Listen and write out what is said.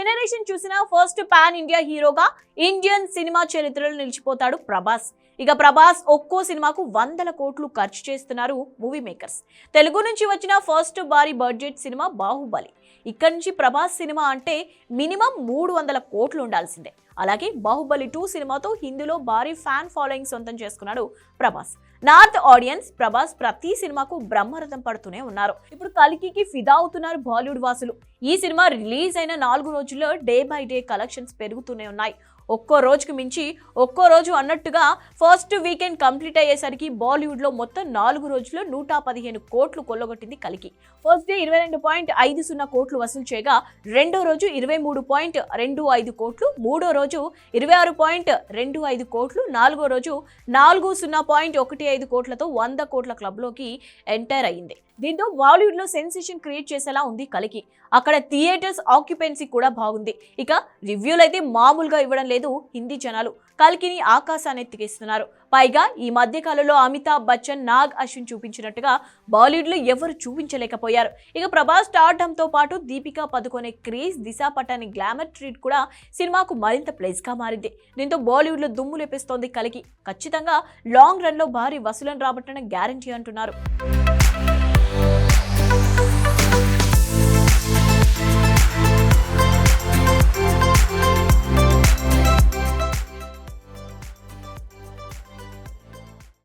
Generation చూసిన first pan India హీరోగా Indian cinema చరిత్రలో నిలిచిపోతాడు ప్రభాస్. ఇక ప్రభాస్ ఒక్కో సినిమాకు వందల కోట్లు ఖర్చు చేస్తున్నారు మూవీ మేకర్స్ తెలుగు నుంచి వచ్చిన ఫస్ట్ భారీ బడ్జెట్ సినిమా బాహుబలి. ఇక్కడి నుంచి ప్రభాస్ సినిమా అంటే మినిమం మూడు వందల కోట్లు ఉండాల్సిందే. అలాగే బాహుబలి టూ సినిమాతో హిందీలో భారీ ఫ్యాన్ ఫాలోయింగ్ సొంతం చేసుకున్నాడు ప్రభాస్. నార్త్ ఆడియన్స్ ప్రభాస్ ప్రతి సినిమాకు బ్రహ్మరథం పడుతూనే ఉన్నారు. ఇప్పుడు కలికికి ఫిదా అవుతున్నారు బాలీవుడ్ వాసులు. ఈ సినిమా రిలీజ్ అయిన నాలుగు రోజుల్లో డే బై డే కలెక్షన్స్ పెరుగుతూనే ఉన్నాయి. ఒక్కో రోజుకి మించి ఒక్కో రోజు అన్నట్టుగా ఫస్ట్ వీకెండ్ కంప్లీట్ అయ్యేసరికి బాలీవుడ్లో మొత్తం నాలుగు రోజుల్లో నూట పదిహేను కోట్లు కొల్లగొట్టింది కలికి. ఫస్ట్ డే ఇరవై రెండు పాయింట్ ఐదు సున్నా కోట్లు వసూలు చేయగా రెండో రోజు ఇరవై మూడు పాయింట్ రెండు ఐదు కోట్లు మూడో రోజు ఇరవై ఆరు పాయింట్ రెండు ఐదు కోట్లు నాలుగో రోజు నాలుగు సున్నా పాయింట్ ఒకటి ఐదు కోట్లతో వంద కోట్ల క్లబ్లోకి ఎంటర్ అయింది. దీంతో బాలీవుడ్లో సెన్సేషన్ క్రియేట్ చేసేలా ఉంది కలికి. అక్కడ థియేటర్స్ ఆక్యుపెన్సీ కూడా బాగుంది. ఇక రివ్యూలు అయితే మామూలుగా ఇవ్వడం లేదు. హిందీ జనాలు కల్కిని ఆకాశాన్ని ఎత్తికేస్తున్నారు. పైగా ఈ మధ్య కాలంలో అమితాబ్ బచ్చన్ నాగ్ అశ్విన్ చూపించినట్టుగా బాలీవుడ్లో ఎవరు చూపించలేకపోయారు. ఇక ప్రభాస్ స్టార్డంతో పాటు Deepika Padukone craze Disha Patani glamour treat కూడా సినిమాకు మరింత ప్లేస్గా మారింది. దీంతో బాలీవుడ్లో దుమ్ము లేపేస్తోంది కలికి. ఖచ్చితంగా లాంగ్ రన్లో భారీ వసూలను రాబట్టడం గ్యారంటీ అంటున్నారు.